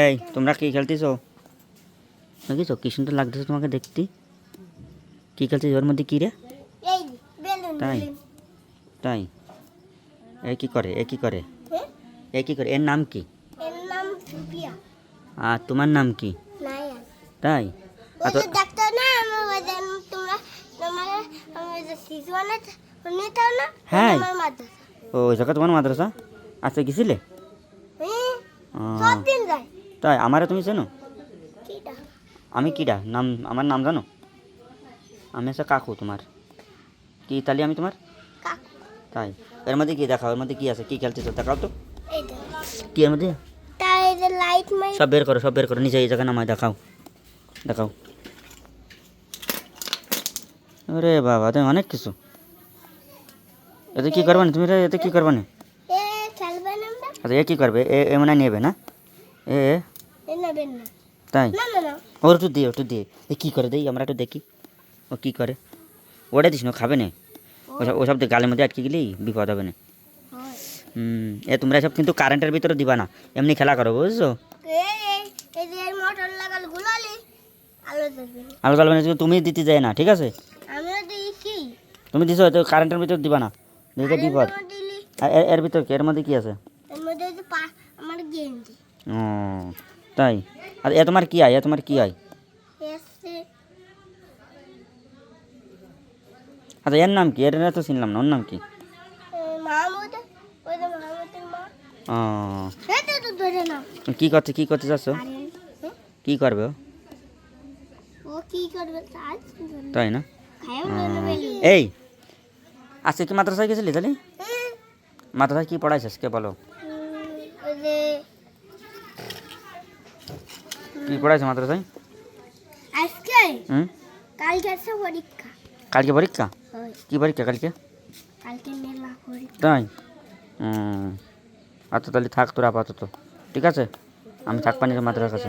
এই তোমরা কি খেলতেছো? দেখিছো? কি সুন্দর লাগতেছে তোমাকে দেখতে। কি খেলছিস ওর মধ্যে কি রে? তাই? তাই? এ কি করে? এ কি করে? হ্যাঁ? এ কি করে? এর নাম কি? আর তোমার নাম কি? তাই? হ্যাঁ। ও ওই জায়গা তোমার মাদ্রাসা? আচ্ছা গেছিলে হ্যাঁ ও, সব দিন যায় তাই আমারে তুমি চেনো? আমি কিডা? নাম আমার নাম জানো? আমি হচ্ছে কাকু তোমার। কি তাহলে আমি তোমার? তাই এর মধ্যে কি দেখাও? এর মধ্যে কি আছে? কি খেলতেছো দেখাও তো। কি এর মধ্যে? সব বের করো সব বের করো। নিচে এই জায়গা নামায় দেখাও। দেখাও। আরে বাবা তুমি অনেক কিছু। এতে কি করবে না? তুমি রে এতে কি করবে না? এ খেলবে না আমরা আচ্ছা এ কি করবে? এ এ মনে নেবে না? এ তাই? না না না। ওর একটু দিয়ে একটু দিয়ে এ কী করে? দেই আমরা একটু দেখি। ও কী করে? ওটা দিস না খাবে না। ওসব ওসব গালের মধ্যে আটকে গেলেই বিপদ হবে না। হুম এ তোমরা সব কিন্তু কারেন্টের ভিতরে দিবা না। এমনি খেলা করো বুঝছ? আলো জ্বলবে না। তুমি দিতে যায় না ঠিক আছে? তুমি দিছো তো কারেন্টের ভিতরে দিবা না। দিতে বিপদ। এর ভিতর কি? এর মধ্যে কি আছে এর মধ্যে যে পা আমার গেঞ্জি ও তাই? আর এ তোমার কি আয়? এ তোমার কি আয়? আচ্ছা এর নাম কি? এর তো চিনলাম না ওর নাম কি? কি করছে কি করতে চাচ্ছ হ্যাঁ? কি করবে ও? তাই না? এই আজকে কি মাদ্রাসায় গেছিলি তাহলে? মাদ্রাসায় কি পড়াইছিস? কে বলো ওই যে কি পড়াইছে মাদ্রাসায়? আজকে? হুম? কালকে আছে পরীক্ষা। কালকে পরীক্ষা? কি পরীক্ষা কালকে? কালকে মেলা পরীক্ষা। তাই? আচ্ছা তাহলে থাক তোর আপাতত। ঠিক আছে? আমি থাকবানি মাদ্রাসার কাছে।